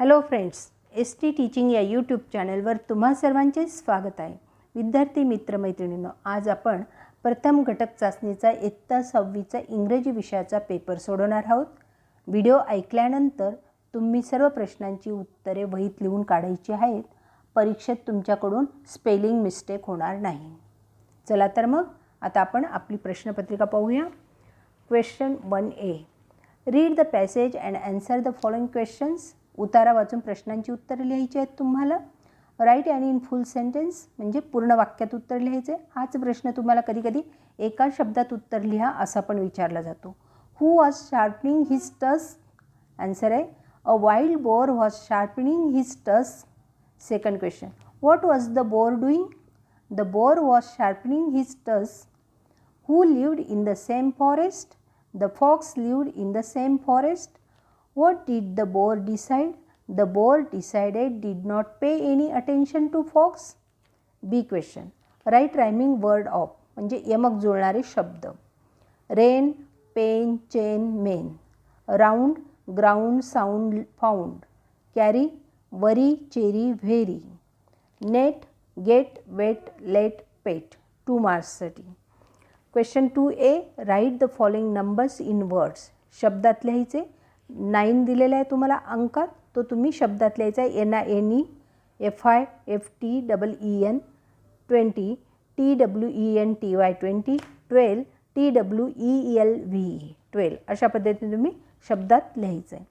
Hello friends S T teaching या YouTube चॅनलवर तुम्हा सर्वांचे स्वागत आहे. विद्यार्थी मित्रमैत्रिणींनो आज आपण प्रथम घटक चाचणीचा इयत्ता सहावीचा इंग्रजी विषयाचा पेपर सोडवणार आहोत. व्हिडिओ ऐकल्यानंतर तुम्ही सर्व प्रश्नांची उत्तरे वहीत लिहून काढायची आहेत. परीक्षेत तुमच्याकडून स्पेलिंग मिस्टेक होणार नाही. चला तर मग आता आपण आपली प्रश्नपत्रिका पाहूया. Question one A. Read the passage and answer the following questions. उतारा वाचून प्रश्नांची उत्तरं लिहायची आहेत तुम्हाला. राईट आणि इन फुल सेंटेन्स म्हणजे पूर्ण वाक्यात उत्तर लिहायचे. हाच प्रश्न तुम्हाला कधी कधी एका शब्दात उत्तर लिहा असा पण विचारला जातो. Who was sharpening his tusks answer आहे a wild boar was sharpening his tusks second question what was the boar doing the boar was sharpening his tusks who lived in the same forest the fox lived in the same forest What did the boar decide? The boar decided did not pay any attention to fox. B question. Write rhyming word of म्हणजे यमक जुळणारे शब्द. Rain pen chain men round ground sound found carry worry cherry very net get wet let pet two मार्क्ससाठी question two A write the following numbers in words शब्दात लिहायचे nine दिलेला आहे तुम्हाला अंकात तो तुम्ही शब्दात लिहायचा आहे. N I N E F I F T double E N twenty T W E N T Y twenty twelve T W E L V twelve twelve अशा पद्धतीने तुम्ही शब्दात लिहायचं आहे.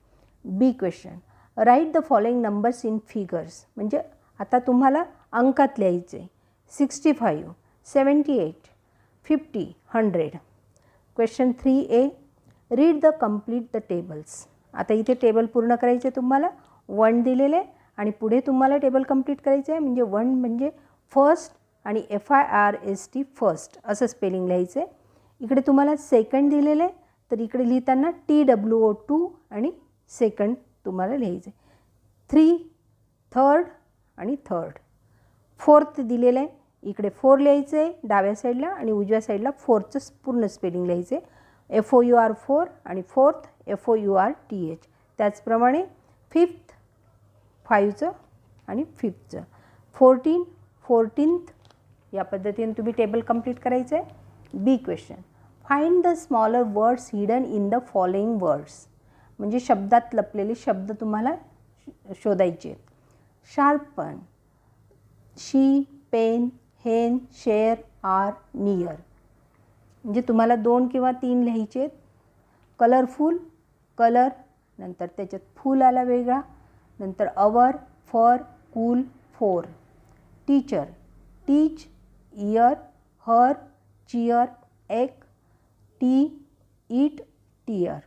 B question write the following numbers in figures म्हणजे आता तुम्हाला अंकात लिहायचे sixty five seventy eight fifty hundred question three A read the complete the tables आता इथे टेबल पूर्ण करायचे तुम्हाला वन दिलेले आणि पुढे तुम्हाला टेबल कंप्लीट करायचं आहे. म्हणजे वन म्हणजे फर्स्ट आणि F I R S T first असं स्पेलिंग लिहायचं आहे इकडे तुम्हाला सेकंड दिलेलं आहे तर इकडे लिहिताना टी डब्ल्यू ओ टू आणि सेकंड तुम्हाला लिहायचं आहे थ्री थर्ड आणि थर्ड फोर्थ दिलेलं आहे इकडे फोर लिहायचं आहे डाव्या साईडला आणि उजव्या साईडला फोरचं पूर्ण स्पेलिंग लिहायचं आहे F O U R four आणि fourth F O U R T H. त्याचप्रमाणे फिफ्थ फाईव्हचं आणि फिफ्थचं. फोर्टीन फोर्टीन्थ या पद्धतीने तुम्ही टेबल कंप्लीट करायचं आहे B question. Find the smaller words hidden in the following words. म्हणजे शब्दात लपलेले शब्द तुम्हाला शोधायचे आहेत. Sharpen. She pen hen share are near. म्हणजे तुम्हाला दोन किंवा तीन लिहायचे आहेत. कलरफुल कलर नंतर त्याच्यात फूल आला वेगळा. नंतर our fur cool for teacher teach ear her cheer एक tea it tear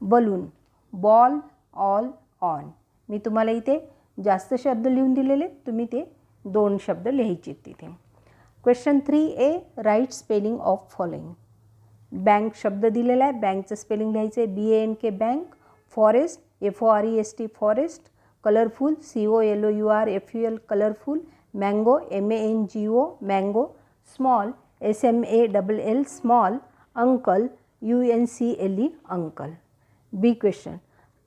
balloon ball all on मी तुम्हाला इथे जास्त शब्द लिहून दिलेले तुम्ही ते दोन शब्द लिहायचे तिथे. Question three A write spelling of following bank शब्द दिलेला आहे. बँकचं स्पेलिंग लिहायचं आहे. B A N K bank forest F O R E S T forest colourful C O L O U R F U L colourful mango M A N G O mango small S M A double L small uncle U N C L E uncle B question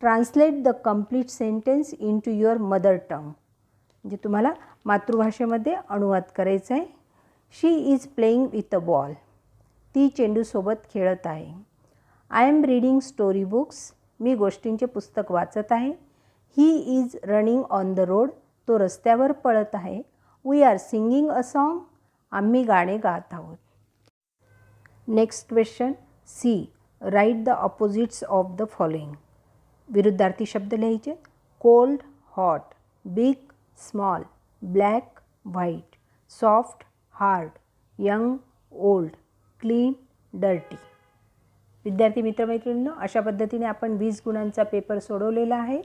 translate the complete sentence into your mother tongue म्हणजे तुम्हाला मातृभाषेमध्ये अनुवाद करायचा आहे. She is playing with a ball ती चेंडूसोबत खेळत आहे. I am reading story books मी गोष्टींचे पुस्तक वाचत आहे. He is running on the road तो रस्त्यावर पळत आहे. We are singing a song आम्ही गाणे गात आहोत. Next question C write the opposites of the following विरुद्धार्थी शब्द लिहायचे. Cold hot big small black white soft hard young old clean dirty विद्यार्थी मित्रमैत्रिणींनो अशा पद्धतीने आपण वीस गुणांचा पेपर सोडवलेला आहे.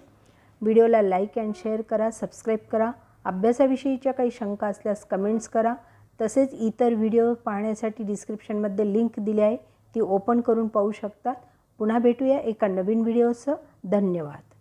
व्हिडिओला लाईक अँड शेअर करा सबस्क्राईब करा. अभ्यासाविषयीच्या काही शंका असल्यास कमेंट्स करा. तसेच इतर व्हिडिओ पाहण्यासाठी डिस्क्रिप्शनमध्ये लिंक दिली आहे. ती ओपन करून पाहू शकतात. पुन्हा भेटूया एका नवीन व्हिडिओसह धन्यवाद.